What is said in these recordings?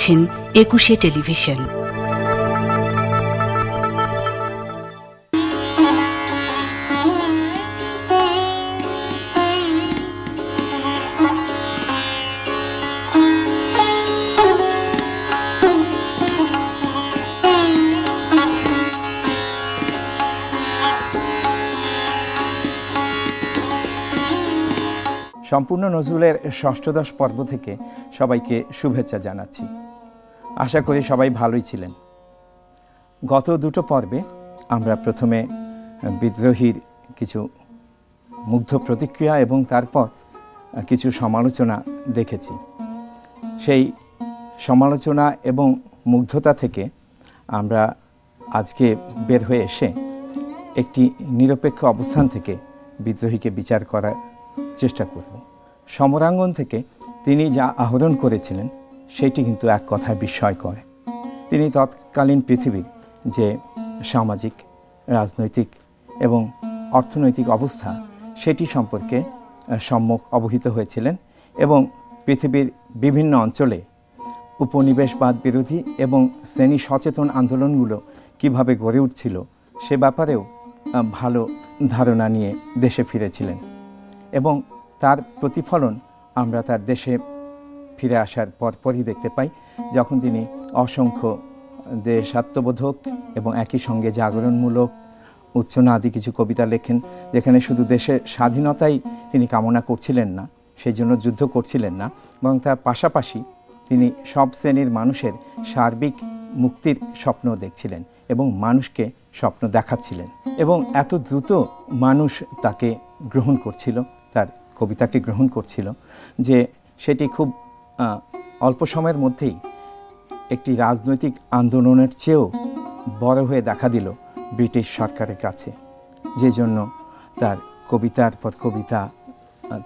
দেখছেন একুশে টেলিভিশন। সম্পূর্ণ নজরুলের ষষ্ঠদশ পর্ব থেকে সবাইকে শুভেচ্ছা জানাচ্ছি। আশা করি সবাই ভালোই ছিলেন। গত দুটো পর্বে আমরা প্রথমে বিদ্রোহীর কিছু মুগ্ধ প্রতিক্রিয়া এবং তারপর কিছু সমালোচনা দেখেছি। সেই সমালোচনা এবং মুগ্ধতা থেকে আমরা আজকে বের হয়ে এসে একটি নিরপেক্ষ অবস্থান থেকে বিদ্রোহীকে বিচার করার চেষ্টা করব। সমরাঙ্গন থেকে তিনি যা আহরণ করেছিলেন, সেটি কিন্তু এক কথায় বিস্ময়কর। তিনি তৎকালীন পৃথিবীর যে সামাজিক, রাজনৈতিক এবং অর্থনৈতিক অবস্থা, সেটি সম্পর্কে সম্মুখ অবহিত হয়েছিলেন এবং পৃথিবীর বিভিন্ন অঞ্চলে উপনিবেশবাদ বিরোধী এবং শ্রেণি সচেতন আন্দোলনগুলো কীভাবে গড়ে উঠছিল, সে ব্যাপারেও ভালো ধারণা নিয়ে দেশে ফিরেছিলেন। এবং তার প্রতিফলন আমরা তার দেশে ফিরে আসার পরপরই দেখতে পাই, যখন তিনি অসংখ্য দেশাত্মবোধক এবং একই সঙ্গে জাগরণমূলক উচ্চনা আদি কিছু কবিতা লেখেন, যেখানে শুধু দেশের স্বাধীনতাই তিনি কামনা করছিলেন না, সেই জন্য যুদ্ধ করছিলেন না এবং তার পাশাপাশি তিনি সব শ্রেণির মানুষের সার্বিক মুক্তির স্বপ্ন দেখছিলেন এবং মানুষকে স্বপ্ন দেখাচ্ছিলেন। এবং এত দ্রুত মানুষ তাকে গ্রহণ করছিল, তার কবিতাকে গ্রহণ করছিল, যে সেটি খুব অল্প সময়ের মধ্যেই একটি রাজনৈতিক আন্দোলনের চেয়েও বড় হয়ে দেখা দিল ব্রিটিশ সরকারের কাছে। যে জন্য তার কবিতার পর কবিতা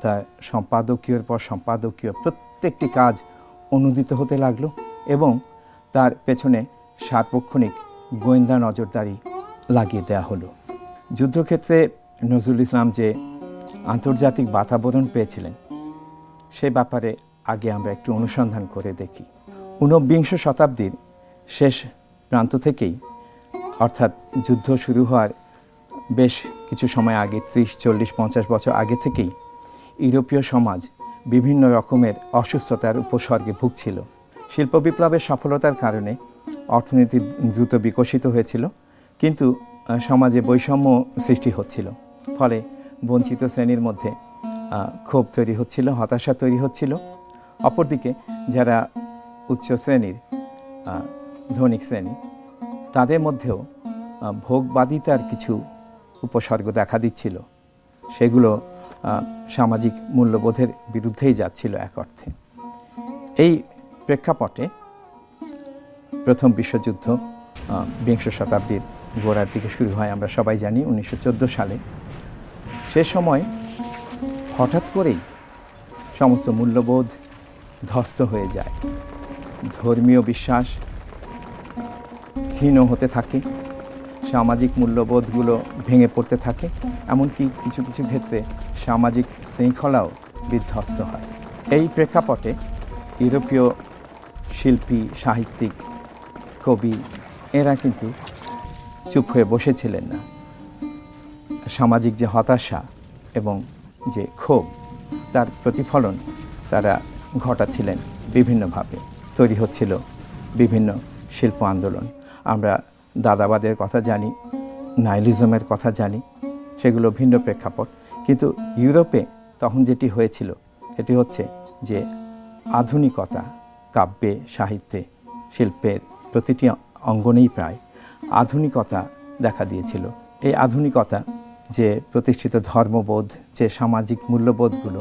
তার সম্পাদকীয়র পর সম্পাদকীয় প্রত্যেকটি কাজ অনুদিত হতে লাগল এবং তার পেছনে সার্বক্ষণিক গোয়েন্দা নজরদারি লাগিয়ে দেওয়া হলো। যুদ্ধক্ষেত্রে নজরুল ইসলাম যে আন্তর্জাতিক বাতাবরণ পেয়েছিলেন, সে ব্যাপারে আগে আমরা একটু অনুসন্ধান করে দেখি। ঊনবিংশ শতাব্দীর শেষ প্রান্ত থেকেই, অর্থাৎ যুদ্ধ শুরু হওয়ার বেশ কিছু সময় আগে, ত্রিশ, চল্লিশ, পঞ্চাশ বছর আগে থেকেই ইউরোপীয় সমাজ বিভিন্ন রকমের অসুস্থতার উপসর্গে ভুগছিল। শিল্প বিপ্লবের সফলতার কারণে অর্থনীতি দ্রুত বিকশিত হয়েছিল, কিন্তু সমাজে বৈষম্য সৃষ্টি হচ্ছিল। ফলে বঞ্চিত শ্রেণির মধ্যে ক্ষোভ তৈরি হচ্ছিল, হতাশা তৈরি হচ্ছিল। অপরদিকে যারা উচ্চ শ্রেণির ধনিক শ্রেণি, তাদের মধ্যেও ভোগবাদিতার কিছু উপসর্গ দেখা দিচ্ছিল। সেগুলো সামাজিক মূল্যবোধের বিরুদ্ধেই যাচ্ছিল এক অর্থে। এই প্রেক্ষাপটে প্রথম বিশ্বযুদ্ধ বিংশ শতাব্দীর গোড়ার দিকে শুরু হয়, আমরা সবাই জানি, উনিশশো চোদ্দ সালে। সে সময় হঠাৎ করেই সমস্ত মূল্যবোধ ধ্বস্ত হয়ে যায়। ধর্মীয় বিশ্বাস ক্ষীণ হতে থাকে, সামাজিক মূল্যবোধগুলো ভেঙে পড়তে থাকে, এমনকি কিছু কিছু ক্ষেত্রে সামাজিক শৃঙ্খলাও বিধ্বস্ত হয়। এই প্রেক্ষাপটে ইউরোপীয় শিল্পী, সাহিত্যিক, কবি, এরা কিন্তু চুপ হয়ে বসেছিলেন না। সামাজিক যে হতাশা এবং যে ক্ষোভ, তার প্রতিফলন তারা ঘটাচ্ছিলেন বিভিন্নভাবে। তৈরি হচ্ছিল বিভিন্ন শিল্প আন্দোলন। আমরা দাদাবাদের কথা জানি, নাইলিজমের কথা জানি, সেগুলো ভিন্ন প্রেক্ষাপট। কিন্তু ইউরোপে তখন যেটি হয়েছিল এটি হচ্ছে যে আধুনিকতা, কাব্যে, সাহিত্যে, শিল্পের প্রতিটি অঙ্গনেই প্রায় আধুনিকতা দেখা দিয়েছিল। এই আধুনিকতা যে প্রতিষ্ঠিত ধর্মবোধ, যে সামাজিক মূল্যবোধগুলো,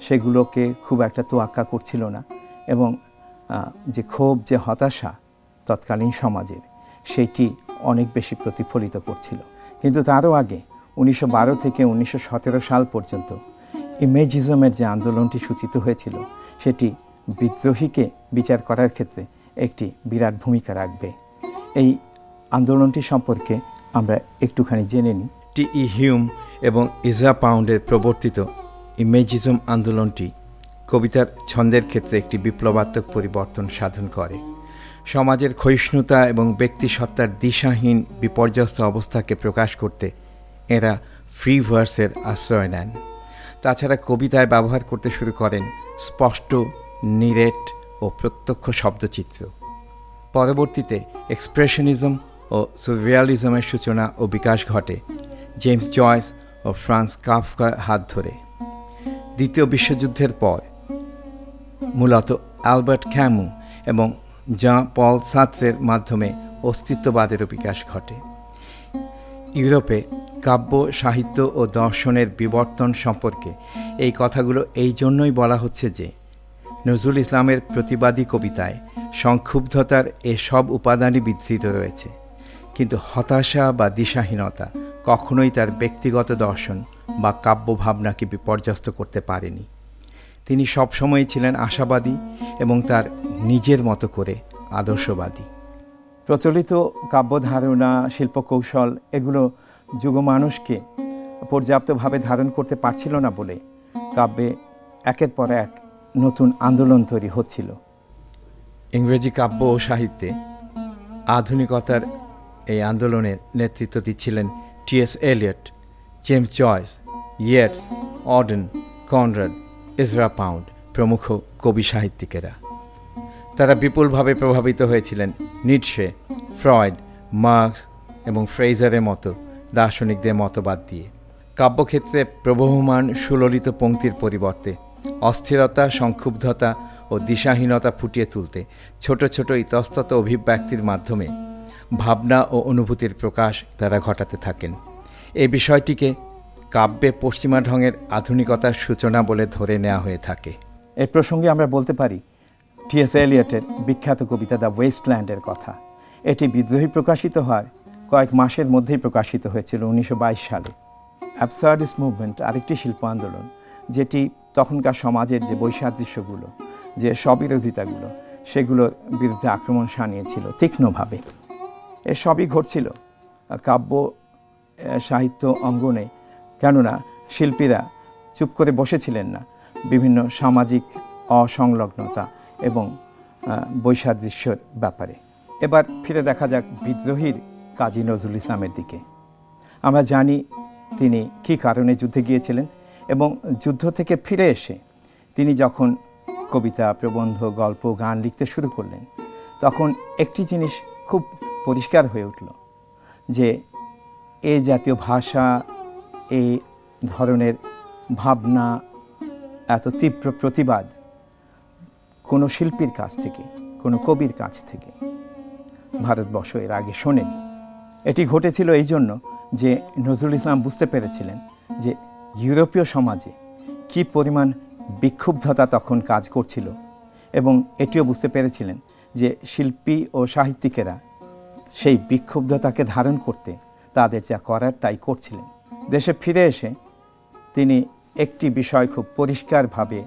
সেগুলোকে খুব একটা তোয়াক্কা করছিল না এবং যে ক্ষোভ, যে হতাশা তৎকালীন সমাজের, সেটি অনেক বেশি প্রতিফলিত করছিল। কিন্তু তারও আগে উনিশশো বারো থেকে উনিশশো সতেরো সাল পর্যন্ত ইমেজিজমের যে আন্দোলনটি সূচিত হয়েছিল, সেটি বিদ্রোহীকে বিচার করার ক্ষেত্রে একটি বিরাট ভূমিকা রাখবে। এই আন্দোলনটি সম্পর্কে আমরা একটুখানি জেনে নিই। টি ই হিউম এবং ইজরা পাউন্ডের প্রবর্তিত ইমেজিজম আন্দোলনটি কবিতার ছন্দের ক্ষেত্রে একটি বিপ্লবাত্মক পরিবর্তন সাধন করে। সমাজের ক্ষয়িষ্ণুতা এবং ব্যক্তিসত্তার দিশাহীন, বিপর্যস্ত অবস্থাকে প্রকাশ করতে এরা ফ্রি ভার্সের আশ্রয় নেন। তাছাড়া কবিতায় ব্যবহার করতে শুরু করেন স্পষ্ট, নিরেট ও প্রত্যক্ষ শব্দচিত্র। পরবর্তীতে এক্সপ্রেশনিজম ও সুরিয়ালিজমের সূচনা ও বিকাশ ঘটে। জেমস জয়েস ও ফ্রান্স কাফকার হাত ধরে। দ্বিতীয় বিশ্বযুদ্ধের পর, মূলত অ্যালবার্ট ক্যামু এবং জা পল সাৎসের মাধ্যমে অস্তিত্ববাদেরও বিকাশ ঘটে। ইউরোপে কাব্য, সাহিত্য ও দর্শনের বিবর্তন সম্পর্কে এই কথাগুলো এই জন্যই বলা হচ্ছে যে, নজরুল ইসলামের প্রতিবাদী কবিতায় সংক্ষুব্ধতার এসব উপাদানই বিধৃত রয়েছে। কিন্তু হতাশা বা দিশাহীনতা কখনোই তার ব্যক্তিগত দর্শন বা কাব্য ভাবনাকে বিপর্যস্ত করতে পারেনি। তিনি সবসময় ছিলেন আশাবাদী এবং তার নিজের মতো করে আদর্শবাদী। প্রচলিত কাব্য ধারণা শিল্পকৌশল এগুলো যুগ মানুষকে পর্যাপ্তভাবে ধারণ করতে পারছিল না বলে কাব্যে একের পর এক নতুন আন্দোলন তৈরি হচ্ছিল। ইংরেজি কাব্য ও সাহিত্যে আধুনিকতার এই আন্দোলনে নেতৃত্ব দিচ্ছিলেন T S Eliot James Joyce Yeats Auden Conrad Ezra Pound প্রমুখ কবি সাহিত্যিকেরা। তারা বিপুলভাবে প্রভাবিত হয়েছিলেন নিটশে ফ্রয়েড, মার্কস এবং ফ্রেজারের মতো দার্শনিকদের মতবাদ দিয়ে। কাব্যক্ষেত্রে প্রবহমান সুললিত পঙ্ক্তির পরিবর্তে অস্থিরতা, সংক্ষুব্ধতা ও দিশাহীনতা ফুটিয়ে তুলতে ছোট ছোট ইতস্তত অভিব্যক্তির মাধ্যমে ভাবনা ও অনুভূতির প্রকাশ তারা ঘটাতে থাকেন। এই বিষয়টিকে কাব্যে পশ্চিমা ঢঙের আধুনিকতার সূচনা বলে ধরে নেওয়া হয়ে থাকে। এ প্রসঙ্গে আমরা বলতে পারি, টিএস এলিয়টের বিখ্যাত কবিতা দ্য ওয়েস্টল্যান্ডের কথা। এটি বিদ্রোহী প্রকাশিত হওয়ার কয়েক মাসের মধ্যেই প্রকাশিত হয়েছিল উনিশশো বাইশ সালে। অ্যাবসার্ডিস মুভমেন্ট আরেকটি শিল্প আন্দোলন, যেটি তখনকার সমাজের যে বৈসাদৃশ্যগুলো, যে স্ববিরোধিতাগুলো, সেগুলোর বিরুদ্ধে আক্রমণ সানিয়েছিল তীক্ষ্ণভাবে। সবই ঘটছিল। কাব্য সাহিত্য অঙ্গনে কেননা শিল্পীরা চুপ করে বসেছিলেন না। বিভিন্ন সামাজিক অসংলগ্নতা এবং বৈসাদৃশ্যর ব্যাপারে। এবার ফিরে দেখা যাক বিদ্রোহীর কাজী নজরুল ইসলামের দিকে। আমরা জানি তিনি কী কারণে যুদ্ধে গিয়েছিলেন এবং যুদ্ধ থেকে ফিরে এসে তিনি যখন কবিতা, প্রবন্ধ, গল্প, গান লিখতে শুরু করলেন, তখন একটি জিনিস খুব পরিষ্কার হয়ে উঠল যে এ জাতীয় ভাষা এই ধরনের ভাবনা, এত তীব্র প্রতিবাদ কোনো শিল্পীর কাছ থেকে, কোনো কবির কাছ থেকে ভারতবর্ষ এর আগে শোনেনি। এটি ঘটেছিল এই জন্য যে নজরুল ইসলাম বুঝতে পেরেছিলেন যে ইউরোপীয় সমাজে কী পরিমাণ বিক্ষুব্ধতা তখন কাজ করছিল এবং এটিও বুঝতে পেরেছিলেন শিল্পী ও সাহিত্যিকেরা সেই বিক্ষুব্ধতাকে ধারণ করতে তাদের যা করার তাই করছিলেন। দেশে ফিরে এসে তিনি একটি বিষয় খুব পরিষ্কারভাবে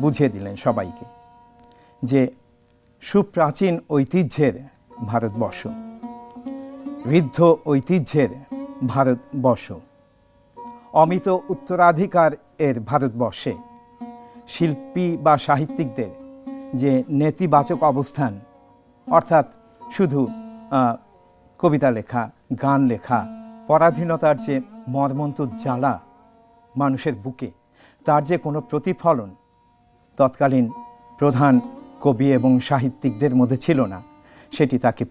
বুঝিয়ে দিলেন সবাইকে, যে সুপ্রাচীন ঐতিহ্যের ভারতবর্ষ বৃদ্ধ ঐতিহ্যের ভারতবর্ষ, অমিত উত্তরাধিকার এর ভারতবর্ষে শিল্পী বা সাহিত্যিকদের যে নেতিবাচক অবস্থান অর্থাৎ শুধু কবিতা লেখা, গান লেখা, পরাধীনতার যে মর্মন্ত জ্বালা মানুষের বুকে, তার যে কোনো প্রতিফলন তৎকালীন প্রধান কবি এবং সাহিত্যিকদের মধ্যে ছিল না, সেটি তাকে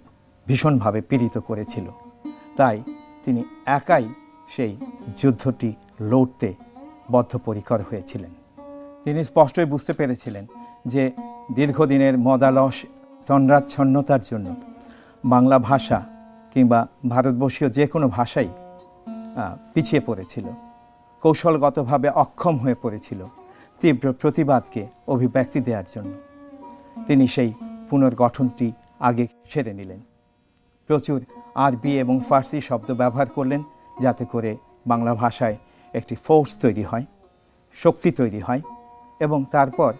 ভীষণভাবে পীড়িত করেছিল। তাই তিনি একাই সেই যুদ্ধটি লড়তে বদ্ধপরিকর হয়েছিলেন। তিনি স্পষ্টই বুঝতে পেরেছিলেন যে দীর্ঘদিনের মদালস তন্দ্রাচ্ছন্নতার জন্য। বাংলা ভাষা কিংবা ভারতবর্ষীয় যে কোনো ভাষাই পিছিয়ে পড়েছিল। কৌশলগতভাবে অক্ষম হয়ে পড়েছিল তীব্র প্রতিবাদকে অভিব্যক্তি দেওয়ার জন্য। তিনি সেই পুনর্গঠনটি আগে সেরে নিলেন। প্রচুর আরবি এবং ফার্সি শব্দ ব্যবহার করলেন যাতে করে বাংলা ভাষায় একটি ফোর্স তৈরি হয়, শক্তি তৈরি হয় এবং তারপর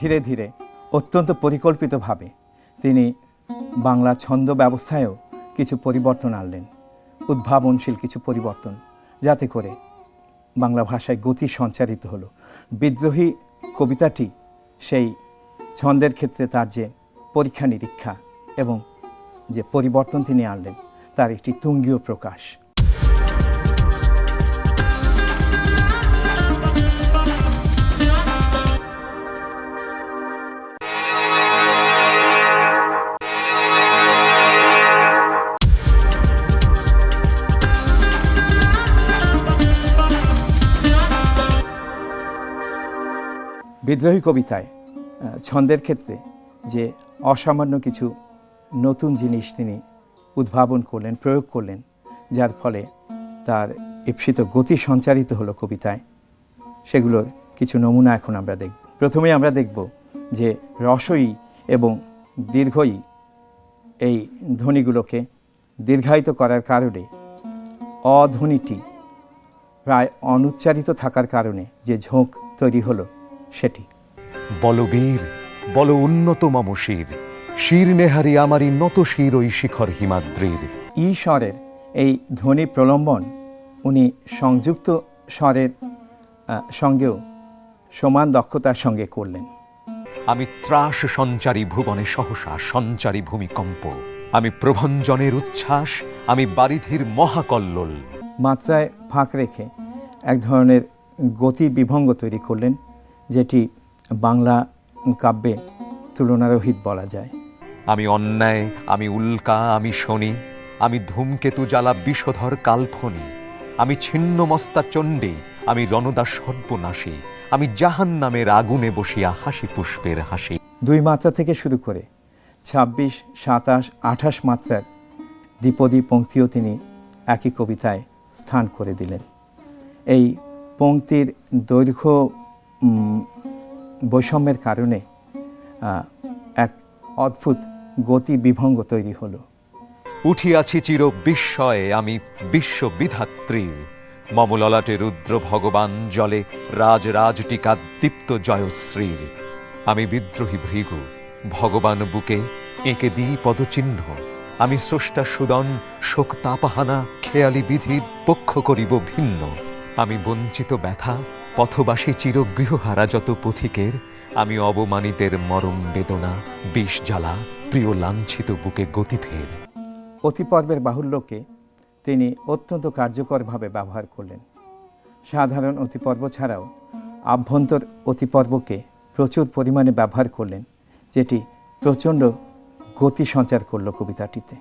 ধীরে ধীরে অত্যন্ত পরিকল্পিতভাবে তিনি বাংলা ছন্দ ব্যবস্থায়ও কিছু পরিবর্তন আনলেন, উদ্ভাবনশীল কিছু পরিবর্তন, যাতে করে বাংলা ভাষায় গতি সঞ্চারিত হলো। বিদ্রোহী কবিতাটি সেই ছন্দের ক্ষেত্রে তার যে পরীক্ষা নিরীক্ষা এবং যে পরিবর্তন তিনি আনলেন, তার একটি তুঙ্গীয় প্রকাশ। বিদ্রোহী কবিতায় ছন্দের ক্ষেত্রে যে অসামান্য কিছু নতুন জিনিস তিনি উদ্ভাবন করলেন, প্রয়োগ করলেন, যার ফলে তার ঈপ্সিত গতি সঞ্চারিত হলো কবিতায়, সেগুলোর কিছু নমুনা এখন আমরা দেখব। প্রথমে আমরা দেখব যে রসই এবং দীর্ঘই এই ধ্বনিগুলোকে দীর্ঘায়িত করার কারণে অধ্বনিটি প্রায় অনুচ্চারিত থাকার কারণে যে ঝোঁক তৈরি হলো সেটি। বলবীর বল উন্নত মম শির শির নেহারি আমারই নত শির ওই শিখর হিমাদ্রির। ই স্বরের এই ধ্বনি প্রলম্বন উনি সংযুক্ত স্বরের সঙ্গেও সমান দক্ষতার সঙ্গে করলেন। আমি ত্রাস সঞ্চারী ভুবনে সহসা সঞ্চারী ভূমিকম্প আমি প্রভঞ্জনের উচ্ছ্বাস আমি বারিধির মহাকল্লোল। মাত্রায় ফাঁক রেখে এক ধরনের গতি বিভঙ্গ তৈরি করলেন যেটি বাংলা কাব্যে তুলনারহিত বলা যায়। আমি অন্যায় আমি উল্কা আমি শনি আমি ধূমকেতু জ্বালা বিষধর কালফনি আমি ছিন্ন মস্তা চণ্ডী আমি রণদা সর্বনাশী আমি জাহান নামের আগুনে বসিয়া হাসি পুষ্পের হাসি। দুই মাত্রা থেকে শুরু করে ছাব্বিশ সাতাশ আঠাশ মাত্রার দ্বিপদী পঙ্ক্তিও তিনি একই কবিতায় স্থান করে দিলেন। এই পঙ্ক্তির দৈর্ঘ্য বৈষম্যের কারণে এক অদ্ভুত গতি বিভঙ্গ তৈরি হলো। উঠিয়াছি চির বিস্ময়ে আমি বিশ্ববিধাত্রীর মমললাটে রুদ্র ভগবান জলে রাজ রাজটিকা দীপ্ত জয়শ্রীর। আমি বিদ্রোহী ভৃগু, ভগবান বুকে এঁকে দিই পদচিহ্ন। আমি স্রষ্টা সুদন শোক তাপাহানা খেয়ালি বিধির পক্ষ করিব ভিন্ন। আমি বঞ্চিত ব্যথা পথবাসী চির গৃহহারা যত পথিকের আমি অবমানিতের মরম বেদনা বিষ জ্বালা প্রিয় লাঞ্ছিত বুকে গতি ফের অতিপর্বের বাহুল্যকে তিনি অত্যন্ত কার্যকরভাবে ব্যবহার করলেন। সাধারণ অতিপর্ব ছাড়াও আভ্যন্তর অতিপর্বকে প্রচুর পরিমাণে ব্যবহার করলেন যেটি প্রচণ্ড গতি সঞ্চার করল কবিতাটিতে।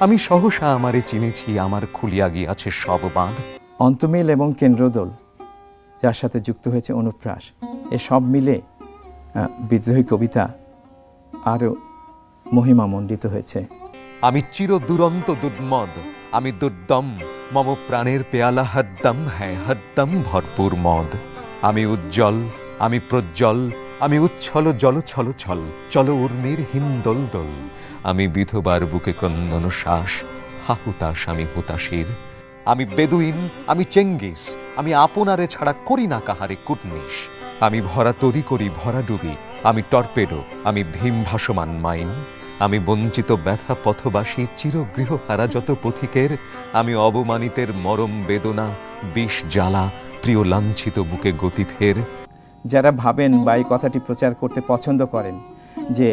আমি সহসা আমারে চিনেছি আমার খুলিয়া গিয়াছে সব বাঁধ। অন্তমিল এবং কেন্দ্রদোল যার সাথে যুক্ত হয়েছে অনুপ্রাস। এ সব মিলে বিদ্রোহী কবিতা আরও মহিমামণ্ডিত হয়েছে। আমি চির দুরন্ত দুর্মদ, আমি দুর্দম, মম প্রাণের পেয়ালা হদ্দম হ্যাঁ হদ্দম ভরপুর মদ। আমি উজ্জ্বল, আমি প্রজ্জ্বল, আমি উচ্ছল, জল ছল ছল, চল উর্মির হিন্দল দল আমি বিধবার বুকে ক্রন্দন শ্বাস হাহুতাস আমি হুতাশির। আমি বেদুইন, আমি চেঙ্গিস, আমি আপনারে ছাড়া করি না কাহারে কুটনিস আমি ভরা তরি করি, ভরা ডুবি, আমি টর্পেডো, আমি ভীম ভাসমান মাইন। আমি বঞ্চিত ব্যথা পথবাসী চির গৃহহারা যত পথিকের। আমি অবমানিতের মরম বেদনা, বিষ জ্বালা, প্রিয় লাঞ্ছিত বুকে গতি ফের। যারা ভাবেন বা এই কথাটি প্রচার করতে পছন্দ করেন যে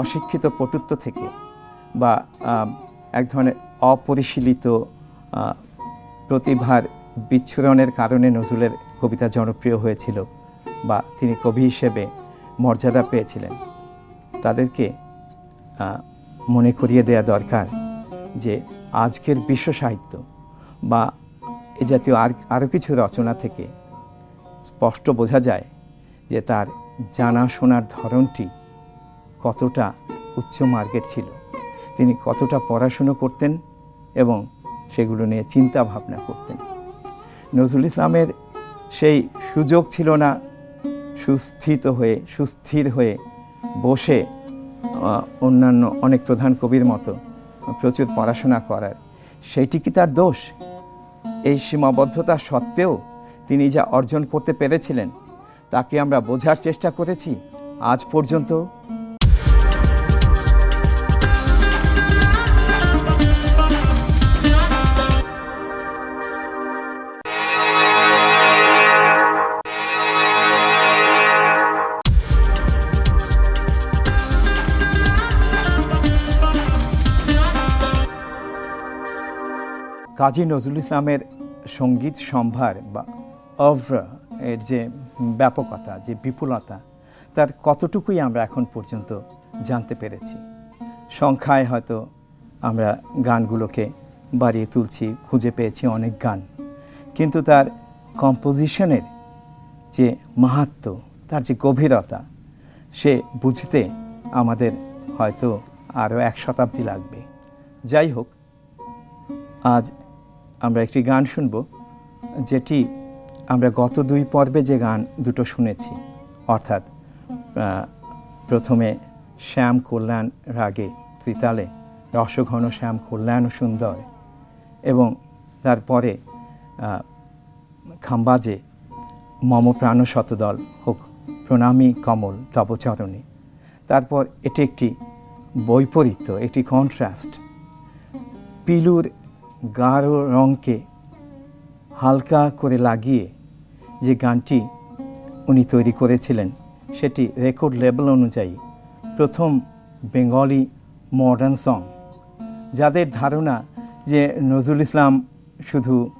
অশিক্ষিত পটুত্ব থেকে বা এক ধরনের অপরিশীলিত প্রতিভার বিচ্ছুরণের কারণে নজরুলের কবিতা জনপ্রিয় হয়েছিল বা তিনি কবি হিসেবে মর্যাদা পেয়েছিলেন। তাদেরকে মনে করিয়ে দেয়া দরকার যে আজকের বিশ্ব সাহিত্য বা এ জাতীয় আর, আরও কিছু রচনা থেকে স্পষ্ট বোঝা যায় যে তার জানাশোনার ধরনটি কতটা উচ্চ মার্গের ছিল। তিনি কতটা পড়াশুনো করতেন এবং সেগুলো নিয়ে চিন্তা ভাবনা করতেন। নজরুল ইসলামের সেই সুযোগ ছিল না সুস্থিত হয়ে, সুস্থির হয়ে বসে অন্যান্য অনেক প্রধান কবির মতো প্রচুর পড়াশোনা করার। সেইটি কি তার দোষ? এই সীমাবদ্ধতা সত্ত্বেও তিনি যা অর্জন করতে পেরেছিলেন, তাকে আমরা বোঝার চেষ্টা করেছি। আজ পর্যন্ত কাজী নজরুল ইসলামের সংগীত সম্ভার বা অভ্র এর যে ব্যাপকতা, যে বিপুলতা, তার কতটুকুই আমরা এখন পর্যন্ত জানতে পেরেছি। সংখ্যায় হয়তো আমরা গানগুলোকে বাড়িয়ে তুলছি, খুঁজে পেয়েছি অনেক গান, কিন্তু তার কম্পোজিশনের যে মাহাত্ম, তার যে গভীরতা, সে বুঝতে আমাদের হয়তো আরও এক শতাব্দী লাগবে। যাই হোক, আজ আমরা একটি গান শুনব, যেটি আমরা গত দুই পর্বে যে গান দুটো শুনেছি, অর্থাৎ প্রথমে শ্যাম কল্যাণ রাগে ত্রিতালে, রসঘন শ্যাম কল্যাণ সুন্দর এবং তারপরে খাম্বাজে মম প্রাণ শতদল হোক, প্রণামী কমল তবচরণে তারপর এটি একটি বৈপরীত্য, একটি কন্ট্রাস্ট পিলুর গাঢ় রঙকে হালকা করে লাগিয়ে যে গানটি উনি তৈরি করেছিলেন, সেটি রেকর্ড লেভেল অনুযায়ী প্রথম বেঙ্গলি মডার্ন সং। যাদের ধারণা যে নজরুল ইসলাম শুধু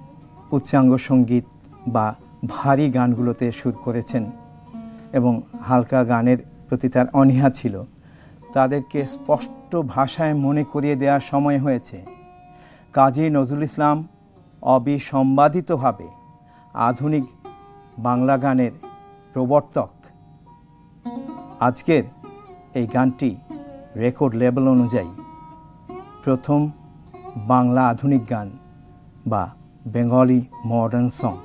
উচ্চাঙ্গ সংগীত বা ভারী গানগুলোতে সুর করেছেন এবং হালকা গানের প্রতি তার অনীহা ছিল, তাদেরকে স্পষ্ট ভাষায় মনে করিয়ে দেওয়ার সময় হয়েছে। কাজী নজরুল ইসলাম অবিসম্বাদিতভাবে আধুনিক বাংলা গানের প্রবর্তক। আজকের এই গানটি রেকর্ড লেভেল অনুযায়ী প্রথম বাংলা আধুনিক গান বা বেঙ্গলি মডার্ন সং।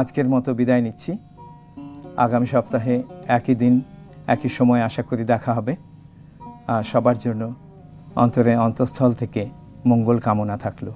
আজকের মতো বিদায় নিচ্ছি। আগামী সপ্তাহে একই দিন, একই সময় আশা করি দেখা হবে। আর সবার জন্য অন্তরে অন্তঃস্থল থেকে মঙ্গল কামনা থাকল।